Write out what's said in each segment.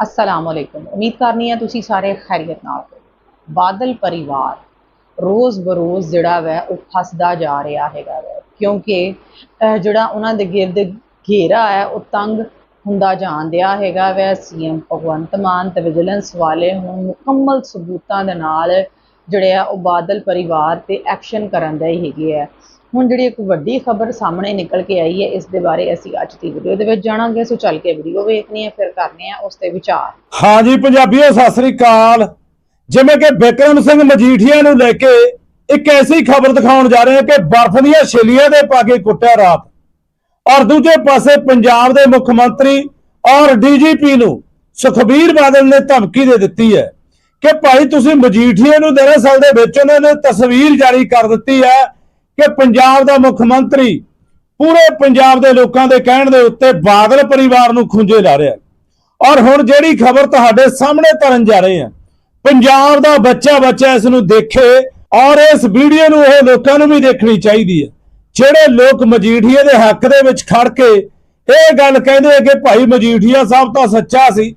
ਅਸਲਾਮ ਵਾਲੇਕੁਮ ਉਮੀਦ ਕਰਨੀ ਹੈ ਤੁਸੀਂ ਸਾਰੇ ਖੈਰੀਅਤ ਨਾਲ ਹੋ ਬਾਦਲ ਪਰਿਵਾਰ ਰੋਜ਼ ਬਰੋਜ਼ ਜਿਹੜਾ ਵੈ ਉਹ ਫਸਦਾ ਜਾ ਰਿਹਾ ਹੈਗਾ ਵੈ ਕਿਉਂਕਿ ਜਿਹੜਾ ਉਹਨਾਂ ਦੇ ਗਿਰਦ ਘੇਰਾ ਹੈ ਉਹ ਤੰਗ ਹੁੰਦਾ ਜਾਣ ਦਿਆ ਹੈਗਾ ਵੈ ਸੀਐਮ ਭਗਵੰਤ ਮਾਨ ਤੇ ਵਿਜੀਲੈਂਸ ਵਾਲੇ ਹੁਣ ਮੁਕੰਮਲ ਸਬੂਤਾਂ ਦੇ ਨਾਲ ਜਿਹੜੇ ਆ ਉਹ ਬਾਦਲ ਪਰਿਵਾਰ ਤੇ ਐਕਸ਼ਨ ਕਰਨ ਦੇ ਹੈਗੇ ਆ ਹੁਣ ਜਿਹੜੀ ਇੱਕ ਵੱਡੀ ਖਬਰ ਸਾਹਮਣੇ ਨਿਕਲ ਕੇ ਆਈ ਹੈ, ਇਸ ਦੇ ਬਾਰੇ ਅਸੀਂ ਅੱਜ ਦੀ ਵੀਡੀਓ ਦੇ ਵਿੱਚ ਜਾਣਾਂਗੇ। ਸੋ ਚੱਲ ਕੇ ਵੀਡੀਓ ਵੇਖਣੀ ਹੈ, ਫਿਰ ਕਰਨੇ ਆ ਉਸ ਤੇ ਵਿਚਾਰ। ਹਾਂਜੀ ਪੰਜਾਬੀਓ, ਸਤਿ ਸ੍ਰੀ ਅਕਾਲ। ਜਿਵੇਂ ਕਿ ਬਿਕਰਮ ਸਿੰਘ ਮਜੀਠੀਆ ਨੂੰ ਲੈ ਕੇ ਇੱਕ ਐਸੀ ਖਬਰ ਦਿਖਾਉਣ ਜਾ ਰਹੇ ਹਾਂ ਕਿ ਬਰਫ਼ ਦੀਆਂ ਛਿਲੀਆਂ ਦੇ ਪਾ ਕੇ ਕੁੱਟਿਆ ਰਾਤ। ਔਰ ਦੂਜੇ ਪਾਸੇ ਪੰਜਾਬ ਦੇ ਮੁੱਖ ਮੰਤਰੀ ਔਰ ਡੀਜੀਪੀ ਨੂੰ ਸੁਖਬੀਰ ਬਾਦਲ ਨੇ ਧਮਕੀ ਦੇ ਦਿੱਤੀ ਹੈ ਕਿ ਭਾਈ ਤੁਸੀਂ ਮਜੀਠੀਏ ਨੂੰ ਦਰਅਸਲ ਦੇ ਵਿੱਚ ਉਹਨਾਂ ਨੇ ਤਸਵੀਰ ਜਾਰੀ ਕਰ ਦਿੱਤੀ ਹੈ ਕਿ ਪੰਜਾਬ ਦਾ ਮੁੱਖ ਮੰਤਰੀ ਪੂਰੇ ਪੰਜਾਬ ਦੇ ਲੋਕਾਂ ਦੇ ਕਹਿਣ ਦੇ ਉੱਤੇ ਬਾਦਲ ਪਰਿਵਾਰ ਨੂੰ ਖੁੰਝੇ ਲਾ ਰਿਹਾ ਔਰ ਹੁਣ ਜਿਹੜੀ ਖਬਰ ਤੁਹਾਡੇ ਸਾਹਮਣੇ ਤਰਨ ਜਾ ਰਹੇ ਹਾਂ, ਪੰਜਾਬ ਦਾ ਬੱਚਾ ਬੱਚਾ ਇਸ ਨੂੰ ਦੇਖੇ ਔਰ ਇਸ ਵੀਡੀਓ ਨੂੰ ਇਹ ਲੋਕਾਂ ਨੂੰ ਵੀ ਦੇਖਣੀ ਚਾਹੀਦੀ ਹੈ। ਜਿਹੜੇ ਲੋਕ ਮਜੀਠੀਏ ਦੇ ਹੱਕ ਦੇ ਵਿੱਚ ਖੜ ਕੇ ਇਹ ਗੱਲ ਕਹਿੰਦੇ ਕਿ ਭਾਈ ਮਜੀਠੀਆ ਸਾਹਿਬ ਤਾਂ ਸੱਚਾ ਸੀ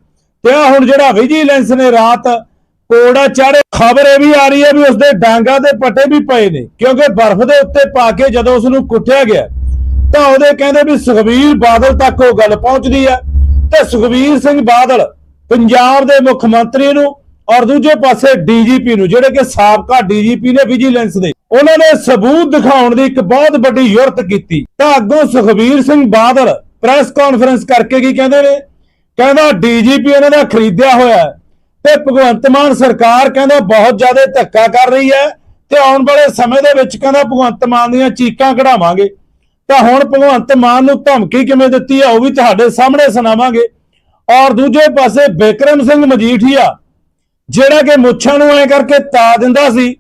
ਤੇ ਹੁਣ ਜਿਹੜਾ ਵਿਜੀਲੈਂਸ ਨੇ ਰਾਤ ਕੋੜਾ ਚਾੜੇ ਖਬਰ ਇਹ ਵੀ ਆ ਰਹੀ ਹੈ ਵੀ ਉਸਦੇ ਡਾਂਗਾ ਦੇ ਪੱਟੇ ਵੀ ਪਏ ਨੇ, ਕਿਉਂਕਿ ਬਰਫ਼ ਦੇ ਉੱਤੇ ਪਾ ਕੇ ਜਦੋਂ ਉਸ ਨੂੰ ਕੁੱਟਿਆ ਗਿਆ, ਤਾਂ ਉਹਦੇ ਕਹਿੰਦੇ ਵੀ ਸੁਖਬੀਰ ਬਾਦਲ ਤੱਕ ਉਹ ਗੱਲ ਪਹੁੰਚਦੀ ਹੈ। ਤੇ ਸੁਖਬੀਰ ਸਿੰਘ ਬਾਦਲ ਪੰਜਾਬ ਦੇ ਮੁੱਖ ਮੰਤਰੀ ਨੂੰ ਔਰ ਦੂਜੇ ਪਾਸੇ ਡੀਜੀਪੀ ਨੂੰ, ਜਿਹੜੇ ਕਿ ਸਾਬਕਾ ਡੀਜੀਪੀ ਨੇ ਵਿਜੀਲੈਂਸ ਦੇ, ਉਹਨਾਂ ਨੇ ਸਬੂਤ ਦਿਖਾਉਣ ਦੀ ਇੱਕ ਬਹੁਤ ਵੱਡੀ ਯੁਰਤ ਕੀਤੀ। ਤਾਂ ਅੱਗੋਂ ਸੁਖਬੀਰ ਸਿੰਘ ਬਾਦਲ ਪ੍ਰੈਸ ਕਾਨਫਰੰਸ ਕਰਕੇ ਕੀ ਕਹਿੰਦੇ ਨੇ? ਕਹਿੰਦਾ ਡੀਜੀਪੀ ਇਹਨਾਂ ਦਾ ਖਰੀਦਿਆ ਹੋਇਆ ਤੇ ਭਗਵੰਤ ਮਾਨ ਸਰਕਾਰ ਕਹਿੰਦਾ ਬਹੁਤ ਜ਼ਿਆਦਾ ਧੱਕਾ ਕਰ ਰਹੀ ਹੈ ਤੇ ਆਉਣ ਵਾਲੇ ਸਮੇਂ ਦੇ ਵਿੱਚ ਕਹਿੰਦਾ ਭਗਵੰਤ ਮਾਨ ਦੀਆਂ ਚੀਕਾਂ ਕਢਾਵਾਂਗੇ। ਤਾਂ ਹੁਣ ਭਗਵੰਤ ਮਾਨ ਨੂੰ ਧਮਕੀ ਕਿਵੇਂ ਦਿੱਤੀ ਹੈ ਉਹ ਵੀ ਤੁਹਾਡੇ ਸਾਹਮਣੇ ਸੁਣਾਵਾਂਗੇ। ਔਰ ਦੂਜੇ ਪਾਸੇ ਬਿਕਰਮ ਸਿੰਘ ਮਜੀਠੀਆ, ਜਿਹੜਾ ਕਿ ਮੁੱਛਾਂ ਨੂੰ ਐ ਕਰਕੇ ਤਾ ਦਿੰਦਾ ਸੀ,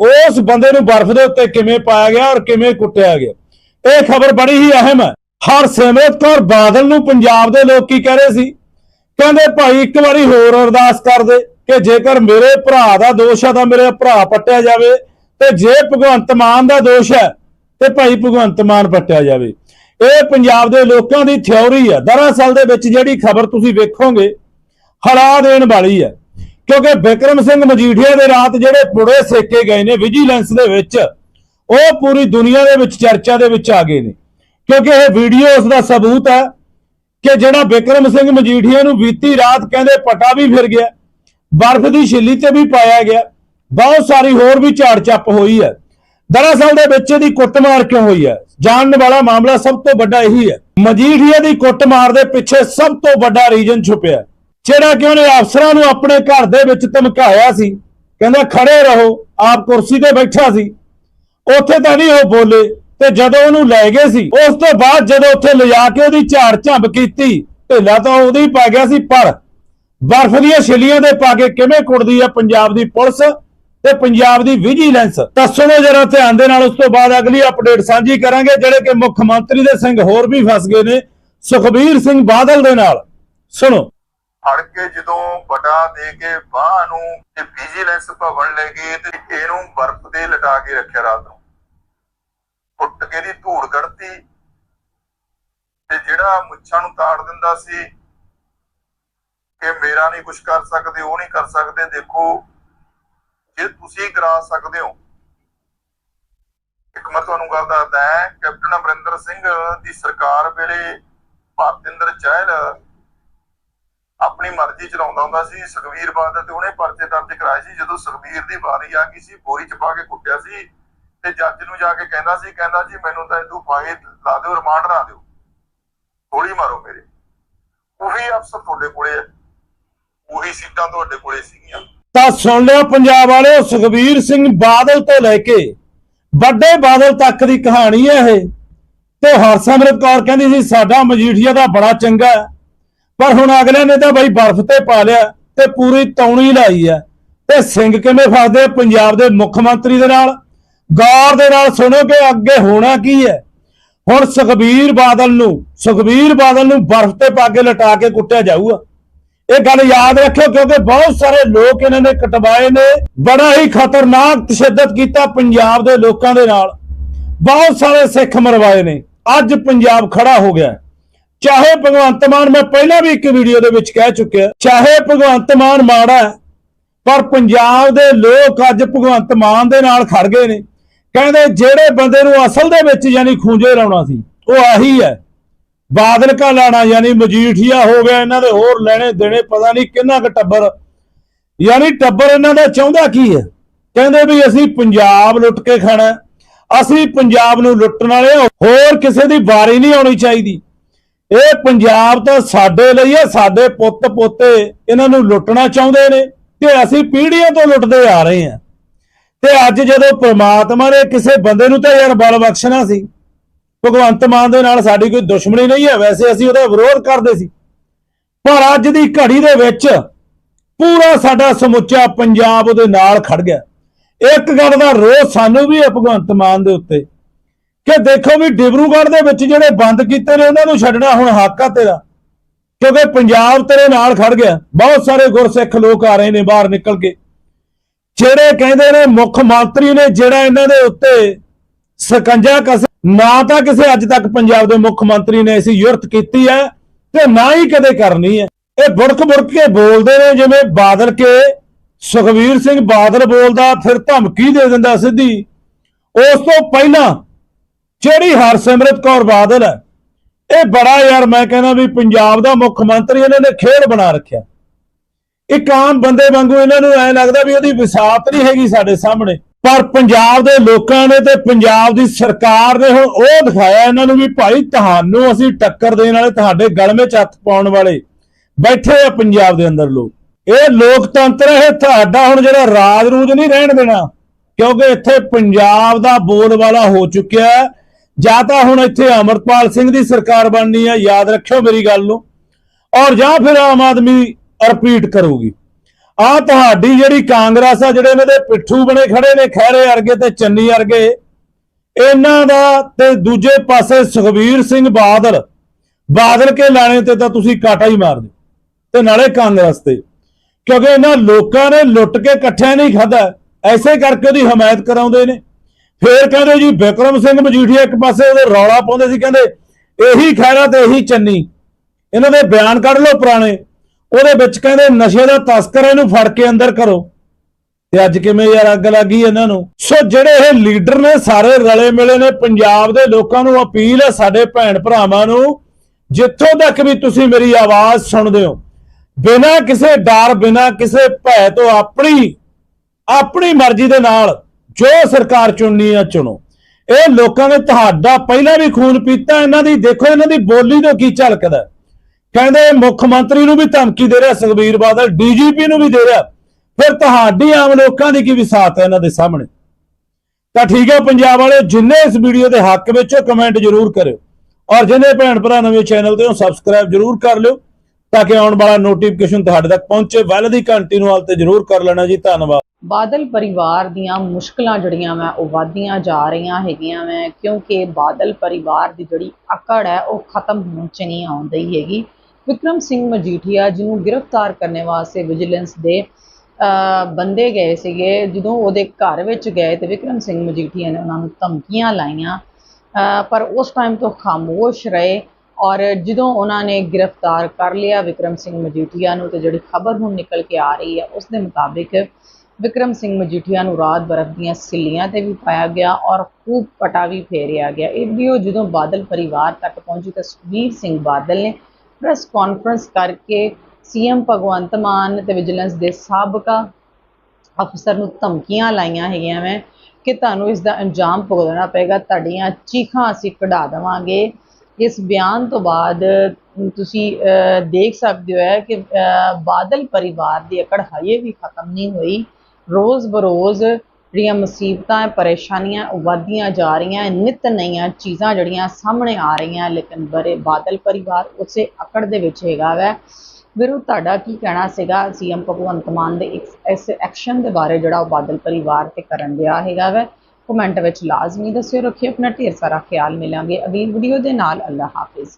ਉਸ ਬੰਦੇ ਨੂੰ ਬਰਫ਼ ਦੇ ਉੱਤੇ ਕਿਵੇਂ ਪਾਇਆ ਗਿਆ ਔਰ ਕਿਵੇਂ ਕੁੱਟਿਆ ਗਿਆ। ਇਹ ਖਬਰ ਬੜੀ ਹੀ ਅਹਿਮ ਹੈ। ਹਰਸਿਮਰਤ ਕੌਰ ਬਾਦਲ ਨੂੰ ਪੰਜਾਬ ਦੇ ਲੋਕ ਕੀ ਕਹਿ ਰਹੇ ਸੀ? ਕਹਿੰਦੇ ਭਾਈ ਇੱਕ ਵਾਰੀ ਹੋਰ ਅਰਦਾਸ ਕਰ ਦੇ ਕਿ ਜੇਕਰ ਮੇਰੇ ਭਰਾ ਦਾ ਦੋਸ਼ ਹੈ ਤਾਂ ਮੇਰੇ ਭਰਾ ਪੱਟਿਆ ਜਾਵੇ ਤੇ ਜੇ ਭਗਵੰਤ ਮਾਨ ਦਾ ਦੋਸ਼ ਹੈ ਤੇ ਭਾਈ ਭਗਵੰਤ ਮਾਨ ਪੱਟਿਆ ਜਾਵੇ। ਇਹ ਪੰਜਾਬ ਦੇ ਲੋਕਾਂ ਦੀ ਥਿਉਰੀ ਹੈ। ਦਰਅਸਲ ਦੇ ਵਿੱਚ ਜਿਹੜੀ ਖਬਰ ਤੁਸੀਂ ਵੇਖੋਗੇ, ਹਲਾ ਦੇਣ ਵਾਲੀ ਹੈ। ਕਿਉਂਕਿ ਬਿਕਰਮ ਸਿੰਘ ਮਜੀਠੀਆ ਦੇ ਰਾਤ ਜਿਹੜੇ ਪੁੜੇ ਸੇਕੇ ਗਏ ਨੇ ਵਿਜੀਲੈਂਸ ਦੇ ਵਿੱਚ, ਉਹ ਪੂਰੀ ਦੁਨੀਆ ਦੇ ਵਿੱਚ ਚਰਚਾ ਦੇ ਵਿੱਚ ਆ ਗਏ ਨੇ। ਕਿਉਂਕਿ ਇਹ ਵੀਡੀਓ ਉਸ ਦਾ ਸਬੂਤ ਹੈ। ਕਿ ਜਿਹੜਾ ਬਿਕਰਮ ਸਿੰਘ ਮਜੀਠੀਆ ਨੂੰ ਬੀਤੀ ਰਾਤ ਕਹਿੰਦੇ ਪਟਾ ਵੀ ਫਿਰ ਗਿਆ, ਬਰਫ਼ ਦੀ ਛਿੱਲੀ ਤੇ ਵੀ ਪਾਇਆ ਗਿਆ, ਬਹੁਤ ਸਾਰੀ ਹੋਰ ਵੀ ਝਾੜ ਚੱਪ ਹੋਈ ਹੈ। ਦਰਅਸਲ ਦੇ ਵਿੱਚ ਇਹਦੀ ਕੁੱਟਮਾਰ ਕਿਉਂ ਹੋਈ ਹੈ? ਜਾਣਨ ਵਾਲਾ ਮਾਮਲਾ ਸਭ ਤੋਂ ਵੱਡਾ ਇਹੀ ਹੈ। ਮਜੀਠੀਆ ਦੀ ਕੁੱਟਮਾਰ ਦੇ ਪਿੱਛੇ ਸਭ ਤੋਂ ਵੱਡਾ ਰੀਜਨ ਛੁਪਿਆ ਜਿਹੜਾ ਕਿ ਉਹਨੇ ਅਫਸਰਾਂ ਨੂੰ ਆਪਣੇ ਘਰ ਦੇ ਵਿੱਚ ਧਮਕਾਇਆ ਸੀ, ਕਹਿੰਦਾ ਖੜੇ ਰਹੋ, ਆਪ ਕੁਰਸੀ ਤੇ ਬੈਠਾ ਸੀ। ਉੱਥੇ ਤਾਂ ਨਹੀਂ ਉਹ ਬੋਲੇ ਤੇ ਜਦੋਂ ਉਹਨੂੰ ਲੈ ਗਏ ਸੀ, ਉਸ ਤੋਂ ਬਾਅਦ ਜਦੋਂ ਉੱਥੇ ਲਿਜਾ ਕੇ ਉਹਦੀ ਝਾੜ ਝੰਬ ਕੀਤੀ, ਢਿੱਲਾ ਤਾਂ ਉਹਦੀ ਪਾ ਗਿਆ ਸੀ, ਪਰ ਬਰਫ਼ ਦੀਆਂ ਛਿੱਲੀਆਂ ਦੇ ਪਾ ਕੇ ਕਿਵੇਂ ਕੁੱਟਦੀ ਆ ਪੰਜਾਬ ਦੀ ਪੁਲਿਸ ਤੇ ਪੰਜਾਬ ਦੀ ਵਿਜੀਲੈਂਸ ਤਾਂ ਸੁਣੋ ਜਰਾ ਧਿਆਨ ਦੇ ਨਾਲ, ਉਸ ਤੋਂ ਬਾਅਦ ਅਗਲੀ ਅਪਡੇਟ ਸਾਂਝੀ ਕਰਾਂਗੇ, ਜਿਹੜੇ ਕਿ ਮੁੱਖ ਮੰਤਰੀ ਦੇ ਸਿੰਘ ਹੋਰ ਵੀ ਫਸ ਗਏ ਨੇ, ਸੁਖਬੀਰ ਸਿੰਘ ਬਾਦਲ ਦੇ ਨਾਲ। ਸੁਣੋ। ਫੜ ਕੇ ਜਦੋਂ ਬਟਾ ਦੇ ਕੇ ਬਾਹ ਨੂੰ ਤੇ ਵਿਜੀਲੈਂਸ ਭਵਨ ਲੈ ਗਏ ਤੇ ਇਹਨੂੰ ਬਰਫ਼ ਤੇ ਲਟਾ ਕੇ ਰੱਖਿਆ ਰਾਤ ਨੂੰ ਫੁੱਟ ਕੇ ਦੀ ਧੂੜ ਕੱਢਤੀ ਤੇ ਜਿਹੜਾ ਮੁੱਛਾਂ ਨੂੰ ਤਾੜ ਦਿੰਦਾ ਸੀ ਕਿ ਮੇਰਾ ਨਹੀਂ ਕੁਝ ਕਰ ਸਕਦੇ, ਉਹ ਨਹੀਂ ਕਰ ਸਕਦੇ, ਦੇਖੋ, ਜੇ ਤੁਸੀਂ ਕਰਾ ਸਕਦੇ ਹੋ। ਇੱਕ ਮੈਂ ਤੁਹਾਨੂੰ ਗੱਲ ਦੱਸਦਾ ਹੈ, ਕੈਪਟਨ ਅਮਰਿੰਦਰ ਸਿੰਘ ਦੀ ਸਰਕਾਰ ਵੇਲੇ ਭਾਰਤਿੰਦਰ ਚਹਿਲ ਆਪਣੀ ਮਰਜ਼ੀ ਚਲਾਉਂਦਾ ਹੁੰਦਾ ਸੀ ਸੁਖਵੀਰ ਬਾਦਲ ਤੇ ਉਹਨੇ ਪਰਚੇ ਦਰਜ ਕਰਾਏ ਸੀ, ਜਦੋਂ ਸੁਖਵੀਰ ਦੀ ਵਾਰੀ ਆ ਗਈ ਸੀ, ਬੋਰੀ ਚ ਪਾ ਕੇ ਕੁੱਟਿਆ ਸੀ ਤੇ ਜੱਜ ਨੂੰ ਜਾ ਕੇ ਕਹਿੰਦਾ ਸੀ, ਕਹਿੰਦਾ ਜੀ ਮੈਨੂੰ ਤਾਂ ਇਹਦੂ ਫਾਹੇ ਲਾ ਦਿਓ, ਰਿਮਾਂਡ ਲਾ ਦਿਓ। ਗੋਲੀ ਮਾਰੋ ਮੇਰੇ। ਉਹੀ ਅਫਸਰ ਤੁਹਾਡੇ ਕੋਲੇ ਹੈ ਉਹੀ ਸੀਟਾਂ ਤੁਹਾਡੇ ਕੋਲੇ ਸੀਗੀਆਂ। ਤਾਂ ਸੁਣ ਲਿਆ ਪੰਜਾਬ ਵਾਲਿਓ, ਸੁਖਬੀਰ ਸਿੰਘ ਬਾਦਲ ਤੋਂ ਲੈ ਕੇ ਵੱਡੇ ਬਾਦਲ ਤੱਕ ਦੀ ਕਹਾਣੀ ਹੈ ਇਹ। ਤੇ ਹਰਸਿਮਰਤ ਕੌਰ ਕਹਿੰਦੀ ਸੀ, ਸਾਡਾ ਮਜੀਠੀਆ ਦਾ ਬੜਾ ਚੰਗਾ ਪਰ ਹੁਣ ਅਗਲੇ ਨੇ ਤਾਂ ਬਈ ਬਰਫ਼ ਤੇ ਪਾ ਲਿਆ ਤੇ ਪੂਰੀ ਤੌਣੀ ਲਾਈ ਹੈ। ਤੇ ਸਿੰਘ ਕਿਵੇਂ ਫਸਦੇ ਪੰਜਾਬ ਦੇ ਮੁੱਖ ਮੰਤਰੀ ਦੇ ਨਾਲ। ਗੌਰ ਦੇ ਨਾਲ ਸੁਣੋ ਕਿ ਅੱਗੇ ਹੋਣਾ ਕੀ ਹੈ। ਹੁਣ ਸੁਖਬੀਰ ਬਾਦਲ ਨੂੰ, ਸੁਖਬੀਰ ਬਾਦਲ ਨੂੰ ਬਰਫ਼ ਤੇ ਪਾ ਕੇ ਲਟਾ ਕੇ ਕੁੱਟਿਆ ਜਾਊਗਾ। ਇਹ ਗੱਲ ਯਾਦ ਰੱਖਿਓ ਕਿਉਂਕਿ ਬਹੁਤ ਸਾਰੇ ਲੋਕ ਇਹਨਾਂ ਨੇ ਕਟਵਾਏ ਨੇ। ਬੜਾ ਹੀ ਖਤਰਨਾਕ ਤਸ਼ੱਦਦ ਕੀਤਾ ਪੰਜਾਬ ਦੇ ਲੋਕਾਂ ਦੇ ਨਾਲ। ਬਹੁਤ ਸਾਰੇ ਸਿੱਖ ਮਰਵਾਏ ਨੇ। ਅੱਜ ਪੰਜਾਬ ਖੜਾ ਹੋ ਗਿਆ। ਚਾਹੇ ਭਗਵੰਤ ਮਾਨ, ਮੈਂ ਪਹਿਲਾਂ ਵੀ ਇੱਕ ਵੀਡੀਓ ਦੇ ਵਿੱਚ ਕਹਿ ਚੁੱਕਿਆ, ਚਾਹੇ ਭਗਵੰਤ ਮਾਨ ਮਾੜਾ ਪਰ ਪੰਜਾਬ ਦੇ ਲੋਕ ਅੱਜ ਭਗਵੰਤ ਮਾਨ ਦੇ ਨਾਲ ਖੜ ਗਏ ਨੇ। ਕਹਿੰਦੇ ਜਿਹੜੇ ਬੰਦੇ ਨੂੰ ਅਸਲ ਦੇ ਵਿੱਚ ਯਾਨੀ ਖੂੰਜੇ ਲਾਉਣਾ ਸੀ, ਉਹ ਆਹੀ ਹੈ। ਬਾਦਲ ਕਾ ਲਾਣਾ ਯਾਨੀ ਮਜੀਠੀਆ ਹੋ ਗਿਆ, ਇਹਨਾਂ ਦੇ ਹੋਰ ਲੈਣੇ ਦੇਣੇ, ਪਤਾ ਨਹੀਂ ਕਿੰਨਾ ਕੁ ਟੱਬਰ। ਯਾਨੀ ਟੱਬਰ ਇਹਨਾਂ ਦਾ ਚਾਹੁੰਦਾ ਕੀ ਹੈ? ਕਹਿੰਦੇ ਵੀ ਅਸੀਂ ਪੰਜਾਬ ਲੁੱਟ ਕੇ ਖਾਣਾ ਅਸੀਂ ਪੰਜਾਬ ਨੂੰ ਲੁੱਟਣ ਵਾਲੇ ਹੋਰ ਕਿਸੇ ਦੀ ਵਾਰੀ ਨਹੀਂ ਆਉਣੀ ਚਾਹੀਦੀ। ਇਹ ਪੰਜਾਬ ਤਾਂ ਸਾਡੇ ਲਈ ਹੈ, ਸਾਡੇ ਪੁੱਤ ਪੋਤੇ ਇਹਨਾਂ ਨੂੰ ਲੁੱਟਣਾ ਚਾਹੁੰਦੇ ਨੇ ਤੇ ਅਸੀਂ ਪੀੜ੍ਹੀਆਂ ਤੋਂ ਲੁੱਟਦੇ ਆ ਰਹੇ ਹਾਂ। ਤੇ ਅੱਜ ਜਦੋਂ ਪ੍ਰਮਾਤਮਾ ਨੇ ਕਿਸੇ ਬੰਦੇ ਨੂੰ ਤਾਂ ਯਾਰ ਬਲ ਬਖਸ਼ਣਾ ਸੀ, ਭਗਵੰਤ ਮਾਨ ਦੇ ਨਾਲ ਸਾਡੀ ਕੋਈ ਦੁਸ਼ਮਣੀ ਨਹੀਂ ਹੈ, ਵੈਸੇ ਅਸੀਂ ਉਹਦਾ ਵਿਰੋਧ ਕਰਦੇ ਸੀ। ਪਰ ਅੱਜ ਦੀ ਘੜੀ ਦੇ ਵਿੱਚ ਪੂਰਾ ਸਾਡਾ ਸਮੁੱਚਾ ਪੰਜਾਬ ਉਹਦੇ ਨਾਲ ਖੜ ਗਿਆ। ਇੱਕ ਗੱਲ ਦਾ ਰੋਸ ਸਾਨੂੰ ਵੀ ਹੈ ਭਗਵੰਤ ਮਾਨ ਦੇ ਉੱਤੇ, ਕਿ ਦੇਖੋ ਵੀ ਡਿਬਰੂਗੜ੍ਹ ਦੇ ਵਿੱਚ ਜਿਹੜੇ ਬੰਦ ਕੀਤੇ ਨੇ, ਉਹਨਾਂ ਨੂੰ ਛੱਡਣਾ ਹੁਣ ਹੱਕ ਆ ਤੇਰਾ। ਕਿਉਂਕਿ ਪੰਜਾਬ ਤੇਰੇ ਨਾਲ ਖੜ ਗਿਆ। ਬਹੁਤ ਸਾਰੇ ਗੁਰਸਿੱਖ ਲੋਕ ਆ ਰਹੇ ਨੇ ਬਾਹਰ ਨਿਕਲ ਕੇ। ਕਹਿੰਦੇ ਨੇ ਮੁੱਖ ਮੰਤਰੀ ਨੇ ਜਿਹੜਾ ਇਹਨਾਂ ਦੇ ਉੱਤੇ ਸਕੰਜਾ ਕਸ ਨਾ ਤਾਂ ਕਿਸੇ ਅੱਜ ਤੱਕ ਪੰਜਾਬ ਦੇ ਮੁੱਖ ਮੰਤਰੀ ਨੇ ਐਸੀ ਯੁਰਤ ਕੀਤੀ ਹੈ ਤੇ ਨਾ ਹੀ ਕਦੇ ਕਰਨੀ ਹੈ। ਇਹ ਬੁੜਕ ਬੁੜਕ ਕੇ ਬੋਲਦੇ ਨੇ, ਜਿਵੇਂ ਬਾਦਲ ਕੇ ਸੁਖਵੀਰ ਸਿੰਘ ਬਾਦਲ ਬੋਲਦਾ, ਫਿਰ ਧਮਕੀ ਦੇ ਦਿੰਦਾ ਸਿੱਧੀ। ਉਸ ਤੋਂ ਪਹਿਲਾਂ ਜਿਹੜੀ ਹਰਸਿਮਰਤ ਕੌਰ ਬਾਦਲ ਹੈ, ਇਹ ਬੜਾ ਯਾਰ, ਮੈਂ ਕਹਿੰਦਾ ਵੀ ਪੰਜਾਬ ਦਾ ਮੁੱਖ ਮੰਤਰੀ ਇਹਨਾਂ ਨੇ ਖੇਡ ਬਣਾ ਰੱਖਿਆ। ਇੱਕ ਆਮ ਬੰਦੇ ਵਾਂਗੂ ਇਹਨਾਂ ਨੂੰ ਐ ਲੱਗਦਾ ਵੀ ਉਹਦੀ ਵਿਸਾਤ ਨਹੀਂ ਹੈਗੀ ਸਾਡੇ ਸਾਹਮਣੇ। ਪਰ ਪੰਜਾਬ ਦੇ ਲੋਕਾਂ ਨੇ ਤੇ ਪੰਜਾਬ ਦੀ ਸਰਕਾਰ ਨੇ ਹੁਣ ਉਹ ਦਿਖਾਇਆ ਇਹਨਾਂ ਨੂੰ ਵੀ ਭਾਈ ਤੁਹਾਨੂੰ ਅਸੀਂ ਟੱਕਰ ਦੇਣ ਵਾਲੇ, ਤੁਹਾਡੇ ਗਲਮੇ ਚ ਹੱਥ ਪਾਉਣ ਵਾਲੇ ਬੈਠੇ ਆ ਪੰਜਾਬ ਦੇ ਅੰਦਰ ਲੋਕ। ਇਹ ਲੋਕਤੰਤਰ ਹੈ ਤੁਹਾਡਾ ਹੁਣ ਜਿਹੜਾ ਰਾਜ ਰੂਜ ਨਹੀਂ ਰਹਿਣ ਦੇਣਾ, ਕਿਉਂਕਿ ਇੱਥੇ ਪੰਜਾਬ ਦਾ ਬੋਲਬਾਲਾ ਹੋ ਚੁੱਕਿਆ ਜਾਂ ਤਾਂ ਹੁਣ ਇੱਥੇ ਅਮਰਪਾਲ ਸਿੰਘ ਦੀ ਸਰਕਾਰ ਬਣਨੀ ਹੈ, ਯਾਦ ਰੱਖਿਓ ਮੇਰੀ ਗੱਲ ਨੂੰ। ਔਰ ਜਾਂ ਫਿਰ ਆਮ ਆਦਮੀ ਰਿਪੀਟ ਕਰੂਗੀ। ਆ ਤੁਹਾਡੀ ਜਿਹੜੀ ਕਾਂਗਰਸ ਆ, ਜਿਹੜੇ ਇਹਨਾਂ ਦੇ ਪਿੱਠੂ ਬਣੇ ਖੜੇ ਨੇ, ਖਹਿਰੇ ਅਰਗੇ ਤੇ ਚੰਨੀ ਅਰਗੇ ਇਹਨਾਂ ਦਾ ਤੇ ਦੂਜੇ ਪਾਸੇ ਸੁਖਵੀਰ ਸਿੰਘ ਬਾਦਲ ਬਾਦਲ ਕੇ ਲਾਣੇ ਤੇ ਤਾਂ ਤੁਸੀਂ ਕਾਟਾ ਹੀ ਮਾਰ ਦਿਓ, ਤੇ ਨਾਲੇ ਕਾਂਗਰਸ ਤੇ। ਕਿਉਂਕਿ ਇਹਨਾਂ ਲੋਕਾਂ ਨੇ ਲੁੱਟ ਕੇ ਇਕੱਠਿਆਂ ਨਹੀਂ ਖਾਦਾ ਐਸੇ ਕਰਕੇ ਉਹਦੀ ਹਮਾਇਤ ਕਰਾਉਂਦੇ ਨੇ। ਫੇਰ ਕਹਿੰਦੇ ਜੀ, ਵਿਕਰਮ ਸਿੰਘ ਮਜੀਠੀਆ ਇੱਕ ਪਾਸੇ ਉਹਦੇ ਰੌਲਾ ਪਾਉਂਦੇ ਸੀ, ਕਹਿੰਦੇ, ਇਹੀ ਖੈਰਾ ਤੇ ਇਹੀ ਚੰਨੀ, ਇਹਨਾਂ ਦੇ ਬਿਆਨ ਕੱਢ ਲਓ ਪੁਰਾਣੇ। ਉਹਦੇ ਵਿੱਚ ਕਹਿੰਦੇ ਨਸ਼ੇ ਦਾ ਤਸਕਰ ਇਹਨੂੰ ਫੜ ਕੇ ਅੰਦਰ ਕਰੋ। ਤੇ ਅੱਜ ਕਿਵੇਂ ਯਾਰ ਅੱਗ ਲੱਗੀ ਇਹਨਾਂ ਨੂੰ? ਸੋ ਜਿਹੜੇ ਇਹ ਲੀਡਰ ਨੇ, ਸਾਰੇ ਰਲੇ ਮਿਲੇ ਨੇ, ਪੰਜਾਬ ਦੇ ਲੋਕਾਂ ਨੂੰ ਅਪੀਲ ਹੈ ਸਾਡੇ ਭੈਣ ਭਰਾਵਾਂ ਨੂੰ, ਜਿੱਥੋਂ ਤੱਕ ਵੀ ਤੁਸੀਂ ਮੇਰੀ ਆਵਾਜ਼ ਸੁਣਦੇ ਹੋ, ਬਿਨਾਂ ਕਿਸੇ ਡਰ, ਬਿਨਾਂ ਕਿਸੇ ਭੈ ਤੋਂ ਆਪਣੀ ਆਪਣੀ ਮਰਜ਼ੀ ਦੇ ਨਾਲ ਜੋ ਸਰਕਾਰ ਚੁਣਨੀ ਆ, ਚੁਣੋ। ਇਹ ਲੋਕਾਂ ਨੇ ਤੁਹਾਡਾ ਪਹਿਲਾਂ ਵੀ ਖੂਨ ਪੀਤਾ, ਇਹਨਾਂ ਦੀ ਦੇਖੋ, ਇਹਨਾਂ ਦੀ ਬੋਲੀ ਤੋਂ ਕੀ ਝਲਕਦਾ ਕਹਿੰਦੇ ਮੁੱਖ ਮੰਤਰੀ ਨੂੰ ਵੀ ਧਮਕੀ ਦੇ ਰਿਹਾ, ਸੁਖਬੀਰ ਬਾਦਲ ਡੀਜੀਪੀ ਨੂੰ ਵੀ ਦੇ ਰਿਹਾ। ਫਿਰ ਤੁਹਾਡੀ ਆਮ ਲੋਕਾਂ ਦੀ ਕੀ ਵਿਸਾਤ ਹੈ ਇਹਨਾਂ ਦੇ ਸਾਹਮਣੇ? ਤਾਂ ਠੀਕ ਹੈ, ਪੰਜਾਬ ਵਾਲੇ ਜਿੰਨੇ ਇਸ ਵੀਡੀਓ ਦੇ ਹੱਕ ਵਿੱਚ ਹੋ, ਕਮੈਂਟ ਜ਼ਰੂਰ ਕਰਿਓ। ਔਰ ਜਿੰਨੇ ਭੈਣ ਭਰਾ ਨਵੇਂ ਚੈਨਲ ਤੇ ਹੋ, ਸਬਸਕ੍ਰਾਈਬ ਜ਼ਰੂਰ ਕਰ ਲਿਓ, ਤਾਂ ਕਿ ਆਉਣ ਵਾਲਾ ਨੋਟੀਫਿਕੇਸ਼ਨ ਤੁਹਾਡੇ ਤੱਕ ਪਹੁੰਚੇ। ਵੈਲ ਦੀ ਘੰਟੀ ਨੂੰ ਹਾਲ ਤੇ ਜ਼ਰੂਰ ਕਰ ਲੈਣਾ ਜੀ। ਧੰਨਵਾਦ। ਬਾਦਲ ਪਰਿਵਾਰ ਦੀਆਂ ਮੁਸ਼ਕਲਾਂ ਜਿਹੜੀਆਂ ਮੈਂ ਉਹ ਵਧਦੀਆਂ ਜਾ ਰਹੀਆਂ ਹੈਗੀਆਂ ਮੈਂ ਕਿਉਂਕਿ ਬਾਦਲ ਪਰਿਵਾਰ ਦੀ ਜਿਹੜੀ ਅਕੜ ਹੈ, ਉਹ ਖਤਮ ਹੋਣ ਚ ਨਹੀਂ ਆਉਂਦੀ ਹੈਗੀ। ਵਿਕਰਮ ਸਿੰਘ ਮਜੀਠੀਆ, ਜਿਹਨੂੰ ਗ੍ਰਿਫਤਾਰ ਕਰਨ ਵਾਸਤੇ ਵਿਜੀਲੈਂਸ ਦੇ ਬੰਦੇ ਗਏ ਸੀਗੇ, ਜਦੋਂ ਉਹਦੇ ਘਰ ਵਿੱਚ ਗਏ ਤੇ ਵਿਕਰਮ ਸਿੰਘ ਮਜੀਠੀਆ ਨੇ ਉਹਨਾਂ ਨੂੰ ਧਮਕੀਆਂ ਲਾਈਆਂ। ਪਰ ਉਸ ਟਾਈਮ ਤੋਂ ਖਾਮੋਸ਼ ਰਹੇ ਔਰ ਜਦੋਂ ਉਹਨਾਂ ਨੇ ਗ੍ਰਿਫਤਾਰ ਕਰ ਲਿਆ ਵਿਕਰਮ ਸਿੰਘ ਮਜੀਠੀਆ ਨੂੰ ਤੇ ਜਿਹੜੀ ਖਬਰ ਹੁਣ ਨਿਕਲ ਕੇ ਆ ਰਹੀ ਹੈ, ਉਸ ਦੇ ਮੁਤਾਬਿਕ ਵਿਕਰਮ ਸਿੰਘ ਮਜੀਠੀਆ ਨੂੰ ਰਾਤ ਬਰਫ਼ ਦੀਆਂ ਸਿੱਲੀਆਂ ਤੇ ਵੀ ਪਾਇਆ ਗਿਆ ਔਰ ਖੂਬ ਪਟਾ ਵੀ ਫੇਰਿਆ ਗਿਆ। ਇਹ ਵੀਡੀਓ ਜਦੋਂ ਬਾਦਲ ਪਰਿਵਾਰ ਤੱਕ ਪਹੁੰਚੀ ਤਾਂ ਸੁਖਬੀਰ ਸਿੰਘ ਬਾਦਲ ਨੇ ਪ੍ਰੈਸ ਕਾਨਫਰੰਸ ਕਰਕੇ ਸੀਐਮ ਭਗਵੰਤ ਮਾਨ ਤੇ ਵਿਜੀਲੈਂਸ ਦੇ ਸਾਬਕਾ ਅਫਸਰ ਨੂੰ ਧਮਕੀਆਂ ਲਾਈਆਂ ਹੈਗੀਆਂ ਮੈਂ ਕਿ ਤੁਹਾਨੂੰ ਇਸ ਦਾ ਅੰਜਾਮ ਭੁਗਤਣਾ ਪਏਗਾ, ਤੁਹਾਡੀਆਂ ਚੀਖਾਂ ਅਸੀਂ ਕਢਾ ਦੇਵਾਂਗੇ। ਇਸ ਬਿਆਨ ਤੋਂ ਬਾਅਦ ਤੁਸੀਂ ਦੇਖ ਸਕਦੇ ਹੋ ਹੈ ਕਿ ਬਾਦਲ ਪਰਿਵਾਰ ਦੀ ਅਕੜ ਹਜੇ ਵੀ ਖਤਮ ਨਹੀਂ ਹੋਈ। ਰੋਜ਼ ਬਰੋਜ਼ ਜਿਹੜੀਆਂ ਮੁਸੀਬਤਾਂ, ਪਰੇਸ਼ਾਨੀਆਂ ਉਹ ਵੱਧਦੀਆਂ ਜਾ ਰਹੀਆਂ ਹੈ। ਨਿਤ ਨਈਆਂ ਚੀਜ਼ਾਂ ਜਿਹੜੀਆਂ ਸਾਹਮਣੇ ਆ ਰਹੀਆਂ, ਲੇਕਿਨ ਬਰੇ ਬਾਦਲ ਪਰਿਵਾਰ ਉਸੇ ਅਕੜ ਦੇ ਵਿੱਚ ਹੈਗਾ ਵੈ। ਵੀਰੂ, ਤੁਹਾਡਾ ਕੀ ਕਹਿਣਾ ਸੀਗਾ? ਸੀਐਮ ਭਗਵੰਤ ਮਾਨ ਦੇ ਇਸ ਇਸ ਐਕਸ਼ਨ ਦੇ ਬਾਰੇ ਜਿਹੜਾ ਉਹ ਬਾਦਲ ਪਰਿਵਾਰ ਤੇ ਕਰਨ ਦਿਆ ਹੈਗਾ ਵੈ। ਕਮੈਂਟ ਵਿੱਚ ਲਾਜ਼ਮੀ ਦੱਸਿਓ, ਰੱਖਿਓ, ਆਪਣਾ ਢੇਰ ਸਾਰਾ ਖਿਆਲ ਮਿਲਾਂਗੇ ਅਗਲੀ ਵੀਡੀਓ ਦੇ ਨਾਲ। ਅੱਲਾ ਹਾਫਿਜ਼।